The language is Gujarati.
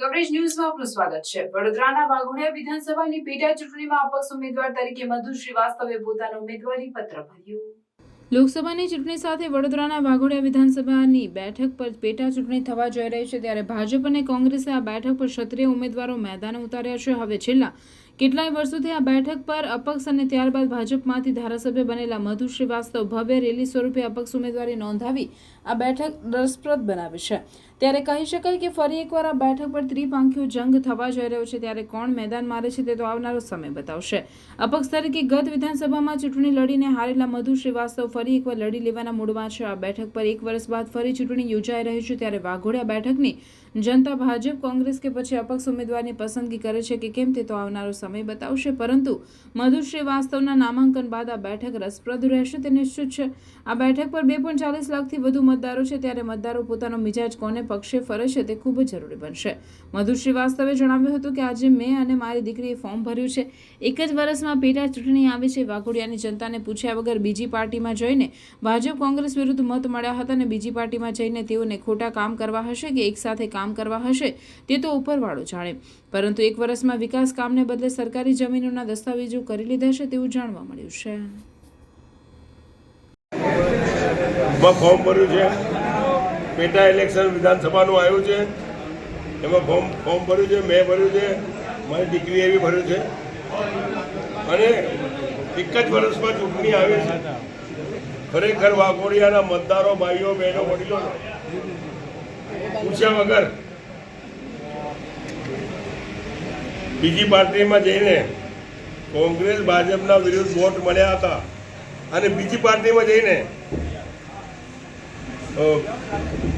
કવરેજ ન્યૂઝમાં આપનું સ્વાગત છે. વડોદરાના વાઘોડિયા વિધાનસભાની પેટા ચૂંટણીમાં અપક્ષ ઉમેદવાર તરીકે મધુ શ્રીવાસ્તવે પોતાનું ઉમેદવારી પત્ર ભર્યું. લોકસભાની ચૂંટણી સાથે વડોદરાના વાઘોડિયા વિધાનસભાની બેઠક પર પેટા ચૂંટણી થવા જઈ રહી છે ત્યારે ભાજપ અને કોંગ્રેસે આ બેઠક પર ક્ષત્રિય ઉમેદવારો મેદાને ઉતાર્યા છે. હવે છેલ્લા કેટલાય વર્ષોથી આ બેઠક પર અપક્ષ અને ત્યારબાદ ભાજપમાંથી ધારાસભ્ય બનેલા મધુ શ્રીવાસ્તવ ભવ્ય રેલી સ્વરૂપે અપક્ષ ઉમેદવારી નોંધાવી આ બેઠક રસપ્રદ બનાવી છે. ત્યારે કહી શકાય કે ફરી એકવાર આ બેઠક પર ત્રિપાંખીઓ જંગ થવા જઈ રહ્યો છે, ત્યારે કોણ મેદાન મારે છે તે તો આવનારો સમય બતાવશે. અપક્ષ તરીકે ગત વિધાનસભામાં ચૂંટણી લડીને હારેલા મધુ શ્રીવાસ્તવ ફરી એકવાર લડી લેવાના મૂડમાં છે. આ બેઠક પર એક વર્ષ બાદ ફરી ચૂંટણી યોજાઈ રહી છે, ત્યારે વાઘોડિયા બેઠકની જનતા ભાજપ, કોંગ્રેસ કે પછી અપક્ષ ઉમેદવારની પસંદગી કરે છે કે કેમ તે તો આવનારો સમય બતાવશે. પરંતુ મધુ શ્રીવાસ્તવના નામાંકન બાદ આ બેઠક રસપ્રદ રહેશે તે નિશ્ચિત છે. આ બેઠક પર બે પણ ચાલીસ લાખથી વધુ મતદારો છે, ત્યારે મતદારો પોતાનો મિજાજ કોને પક્ષે ફરે છે તે ખૂબ જરૂરી બનશે. મધુ શ્રીવાસ્તવે જણાવ્યું હતું કે આજે મેં અને મારી દીકરીએ ફોર્મ ભર્યું છે. એક જ વર્ષમાં પેટા ચૂંટણી આવી છે. વાઘોડિયાની જનતાને પૂછ્યા વગર બીજી પાર્ટીમાં જઈને ભાજપ કોંગ્રેસ વિરુદ્ધ મત મળ્યા હતા અને બીજી પાર્ટીમાં જઈને તેઓને ખોટા કામ કરવા હશે કે એકસાથે કામ કરવા હશે તે તો ઉપરવાળો જાણે. પરંતુ એક વર્ષમાં વિકાસ કામને બદલે સરકારી જમીનોના દસ્તાવેજો કરી લીધા છે તેવું જાણવા મળ્યું છે. ફોર્મ ભર્યું છે. પેટા ઇલેક્શન વિધાનસભાનું આવ્યું છે. એમાં ફોર્મ ફોર્મ ભર્યું છે, મેં ભર્યું છે, મારી દીકરીએ બી ભર્યું છે. અને એક જ વર્ષમાં ચૂંટણી આવી છે. ખરેખર વાઘોડિયાના મતદારો, ભાઈઓ, બહેનો, વડીલો, પૂછ્યા વગર બીજી પાર્ટીમાં જઈને કોંગ્રેસ, ભાજપના વિરુદ્ધ વોટ મળ્યા હતા. અને બીજી પાર્ટીમાં જઈને Oh.